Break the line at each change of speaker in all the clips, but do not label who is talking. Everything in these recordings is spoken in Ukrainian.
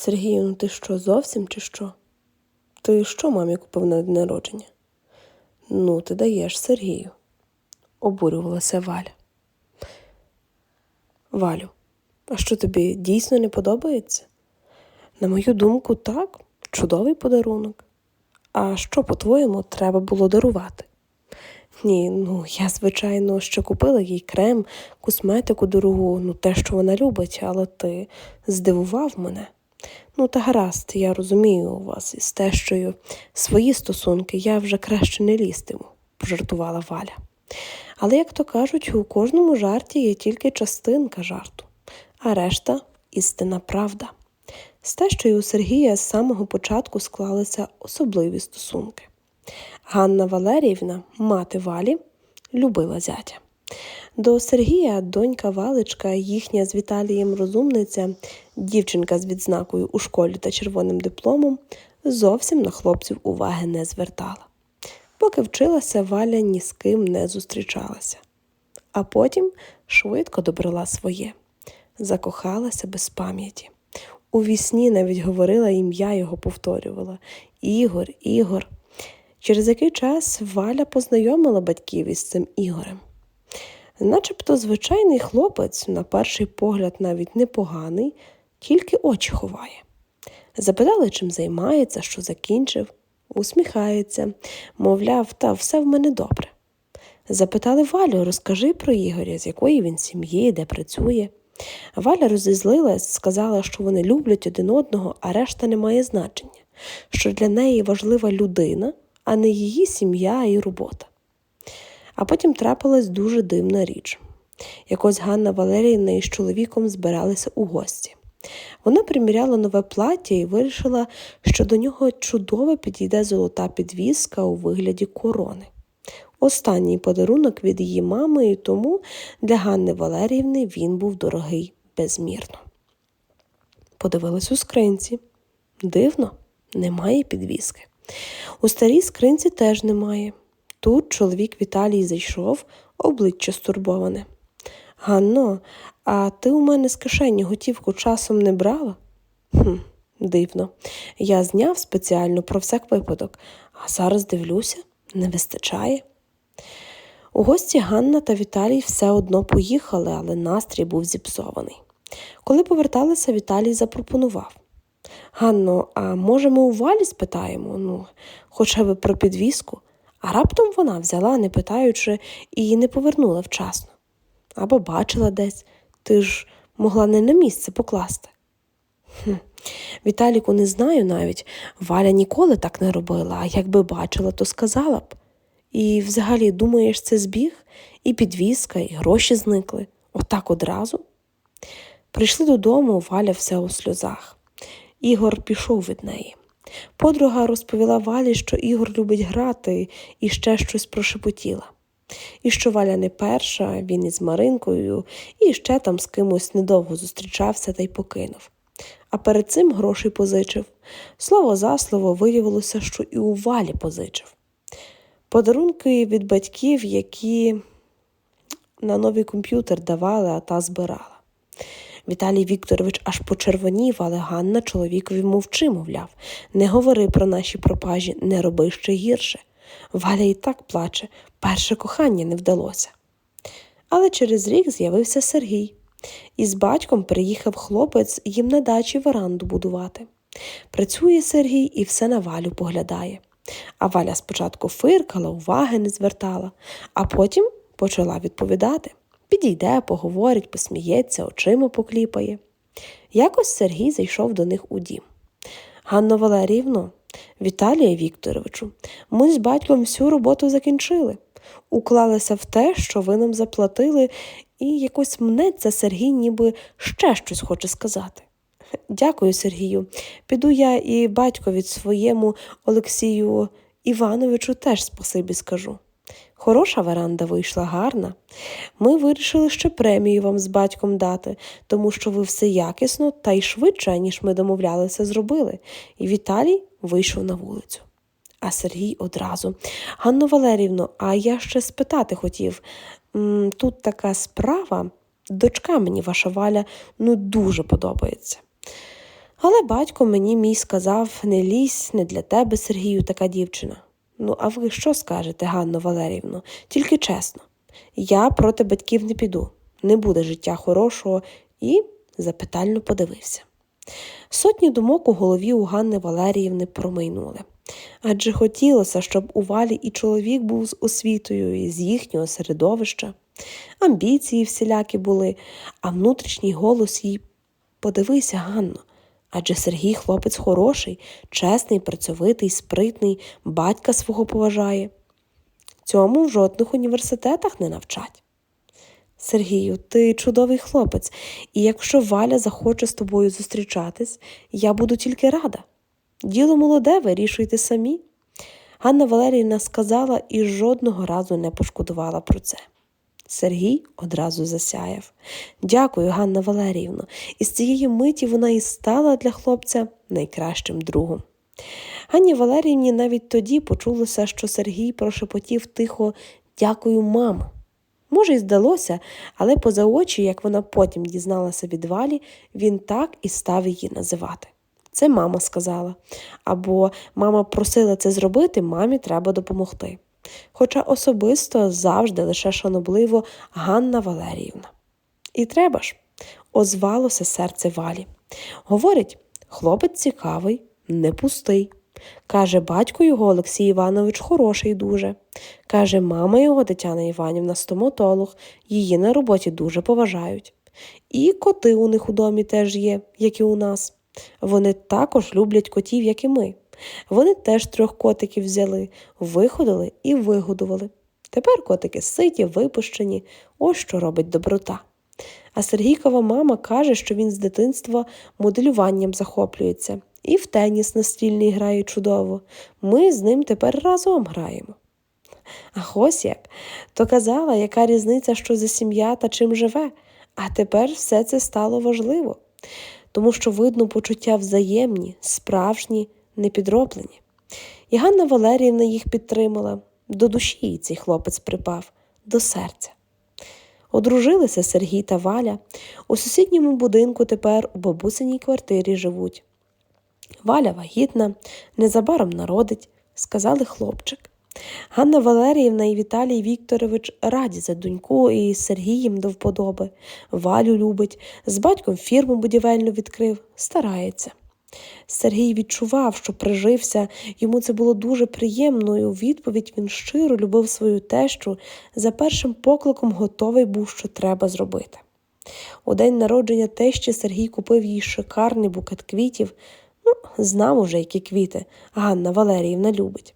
Сергію, ну ти що, зовсім чи що? Ти що мамі купив на день народження? Ну, ти даєш Сергію, обурювалася Валя. Валю, а що тобі дійсно не подобається? На мою думку, так, чудовий подарунок. А що, по-твоєму, треба було дарувати? Ні, ну я, звичайно, ще купила їй крем, косметику дорогу, ну те, що вона любить, але ти здивував мене. Ну, та гаразд, я розумію у вас із тещою свої стосунки, я вже краще не лізтиму, пожартувала Валя. Але, як то кажуть, у кожному жарті є тільки частинка жарту, а решта істинна правда. З тещою у Сергія з самого початку склалися особливі стосунки. Ганна Валеріївна, мати Валі, любила зятя. До Сергія донька Валичка, їхня з Віталієм розумниця, дівчинка з відзнакою у школі та червоним дипломом, зовсім на хлопців уваги не звертала. Поки вчилася, Валя ні з ким не зустрічалася. А потім швидко добрала своє, закохалася без пам'яті. У вісні навіть говорила ім'я його повторювала Ігор, Ігор. Через який час Валя познайомила батьків із цим Ігорем. Начебто звичайний хлопець, на перший погляд, навіть непоганий, тільки очі ховає. Запитали, чим займається, що закінчив, усміхається, мовляв, та все в мене добре. Запитали Валю, розкажи про Ігоря, з якої він сім'ї, де працює. Валя розізлилась, сказала, що вони люблять один одного, а решта не має значення, що для неї важлива людина, а не її сім'я і робота. А потім трапилась дуже дивна річ. Якось Ганна Валеріївна із чоловіком збиралися у гості. Вона приміряла нове плаття і вирішила, що до нього чудово підійде золота підвіска у вигляді корони. Останній подарунок від її мами, і тому для Ганни Валеріївни він був дорогий безмірно. Подивилась у скринці. Дивно, немає підвіски. У старій скринці теж немає. Тут чоловік Віталій зайшов, обличчя стурбоване. Ганно, а ти у мене з кишені готівку часом не брала? Хм, Дивно. Я зняв спеціально про всяк випадок, а зараз дивлюся, не вистачає. У гості Ганна та Віталій все одно поїхали, але настрій був зіпсований. Коли поверталися, Віталій запропонував Ганно, а може ми у валі спитаємо, ну, хоча б про підвіску, а раптом вона взяла, не питаючи, і не повернула вчасно. Або бачила десь, ти ж могла не на місце покласти. Хм. Віталіку не знаю навіть, Валя ніколи так не робила, а якби бачила, то сказала б. І взагалі, думаєш, це збіг, і підвіска, і гроші зникли. Отак одразу. Прийшли додому, Валя вся у сльозах. Ігор пішов від неї. Подруга розповіла Валі, що Ігор любить грати і ще щось прошепотіла. І що Валя не перша, він із Маринкою, і ще там з кимось недовго зустрічався та й покинув. А перед цим грошей позичив. Слово за слово виявилося, що і у Валі позичив. Подарунки від батьків, які на новий комп'ютер давали, а та збирала. Віталій Вікторович аж почервонів, але Ганна чоловікові мовчи, мовляв, не говори про наші пропажі, не роби ще гірше. Валя і так плаче, перше кохання не вдалося. Але через рік з'явився Сергій. Із батьком приїхав хлопець їм на дачі веранду будувати. Працює Сергій і все на валю поглядає. А Валя спочатку фиркала, уваги не звертала, а потім почала відповідати. Підійде, поговорить, посміється, очима покліпає. Якось Сергій зайшов до них у дім. Ганно Валеріївно, Віталія Вікторовичу, ми з батьком всю роботу закінчили, уклалися в те, що ви нам заплатили, і якось мнеться Сергій, ніби ще щось хоче сказати. Дякую, Сергію. Піду я і батькові своєму Олексію Івановичу теж спасибі скажу. Хороша веранда вийшла гарна. Ми вирішили ще премію вам з батьком дати, тому що ви все якісно та й швидше, ніж ми домовлялися, зробили, і Віталій вийшов на вулицю. А Сергій одразу. Ганно Валерівно, а я ще спитати хотів. Тут така справа, дочка мені ваша валя ну дуже подобається. Але батько мені мій сказав не лізь, не для тебе, Сергію, така дівчина. Ну, а ви що скажете, Ганно Валерівно? Тільки чесно. Я проти батьків не піду, не буде життя хорошого, і запитально подивився. Сотні думок у голові у Ганни Валеріївни промайнули. Адже хотілося, щоб у валі і чоловік був з освітою і з їхнього середовища. Амбіції всілякі були, а внутрішній голос їй подивися, Ганно. Адже Сергій хлопець хороший, чесний, працьовитий, спритний, батька свого поважає. Цьому в жодних університетах не навчать. Сергію, ти чудовий хлопець, і якщо Валя захоче з тобою зустрічатись, я буду тільки рада. Діло молоде, вирішуйте самі. Ганна Валеріївна сказала і жодного разу не пошкодувала про це. Сергій одразу засяяв. Дякую, Ганна Валеріївно. І з цієї миті вона і стала для хлопця найкращим другом. Ганні Валеріївні навіть тоді почулося, що Сергій прошепотів тихо Дякую, мамо. Може, й здалося, але поза очі, як вона потім дізналася від валі, він так і став її називати. Це мама сказала. Або мама просила це зробити, мамі треба допомогти. Хоча особисто завжди лише шанобливо Ганна Валеріївна. І треба ж, озвалося серце валі. Говорить, хлопець цікавий, не пустий. Каже, батько його Олексій Іванович хороший дуже. Каже, мама його Тетяна Іванівна стоматолог, її на роботі дуже поважають. І коти у них у домі теж є, як і у нас. Вони також люблять котів, як і ми. Вони теж трьох котиків взяли, виходили і вигодували. Тепер котики ситі, випущені, ось що робить доброта. А Сергійкова мама каже, що він з дитинства моделюванням захоплюється, і в теніс настільний грає чудово. Ми з ним тепер разом граємо. Ах ось як. То казала, яка різниця, що за сім'я та чим живе, а тепер все це стало важливо, тому що видно почуття взаємні, справжні, непідроблені. І Ганна Валеріївна їх підтримала. До душі їй цей хлопець припав, до серця. Одружилися Сергій та Валя. У сусідньому будинку тепер у бабусиній квартирі живуть. Валя вагітна, незабаром народить, сказали хлопчик. Ганна Валеріївна і Віталій Вікторович раді за доньку і Сергієм до вподоби. Валю любить, з батьком фірму будівельну відкрив, старається. Сергій відчував, що прижився, йому це було дуже приємно, і у відповідь він щиро любив свою тещу, за першим покликом готовий був, що треба зробити. У день народження тещі Сергій купив їй шикарний букет квітів. Ну, знав уже, які квіти Ганна Валеріївна любить.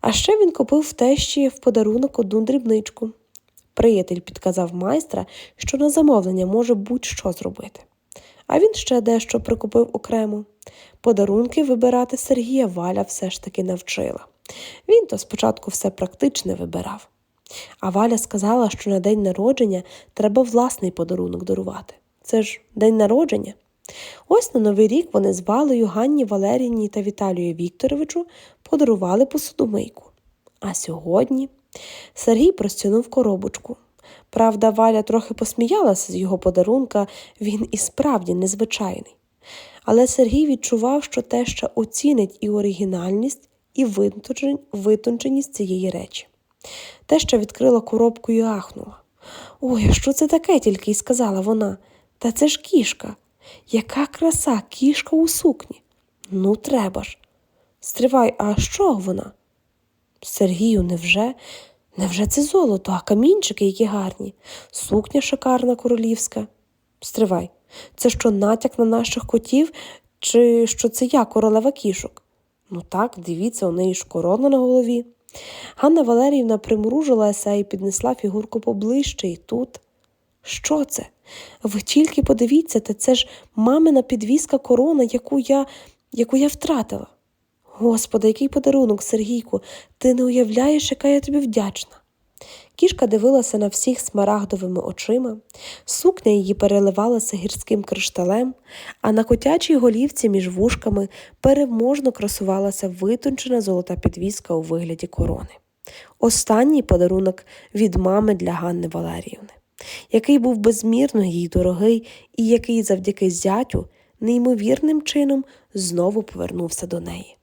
А ще він купив тещі в подарунок одну дрібничку. Приятель підказав майстра, що на замовлення може будь-що зробити. А він ще дещо прикупив окремо. Подарунки вибирати Сергія Валя все ж таки навчила. Він то спочатку все практичне вибирав. А Валя сказала, що на день народження треба власний подарунок дарувати. Це ж день народження. Ось на Новий рік вони з Валею Ганні Валерійні та Віталію Вікторовичу подарували посудомийку. А сьогодні Сергій простягнув коробочку. Правда, Валя трохи посміялася з його подарунка, він і справді незвичайний. Але Сергій відчував, що теща оцінить і оригінальність, і витонченість цієї речі. Теща відкрила коробку і ахнула. Ой, що це таке? тільки й сказала вона. Та це ж кішка. Яка краса, кішка у сукні. Ну, треба ж. Стривай, а що вона? Сергію, невже? Невже це золото, а камінчики які гарні, сукня шикарна королівська. Стривай, це що натяк на наших котів, чи що це я королева кішок? Ну так, дивіться, у неї ж корона на голові. Ганна Валеріївна примружилася і піднесла фігурку поближче, і тут. Що це? Ви тільки подивіться, та це ж мамина підвіска корона, яку я, яку я втратила. Господи, який подарунок, Сергійку, ти не уявляєш, яка я тобі вдячна. Кішка дивилася на всіх смарагдовими очима, сукня її переливалася гірським кришталем, а на котячій голівці між вушками переможно красувалася витончена золота підвіска у вигляді корони. Останній подарунок від мами для Ганни Валеріївни, який був безмірно їй дорогий і який завдяки зятю неймовірним чином знову повернувся до неї.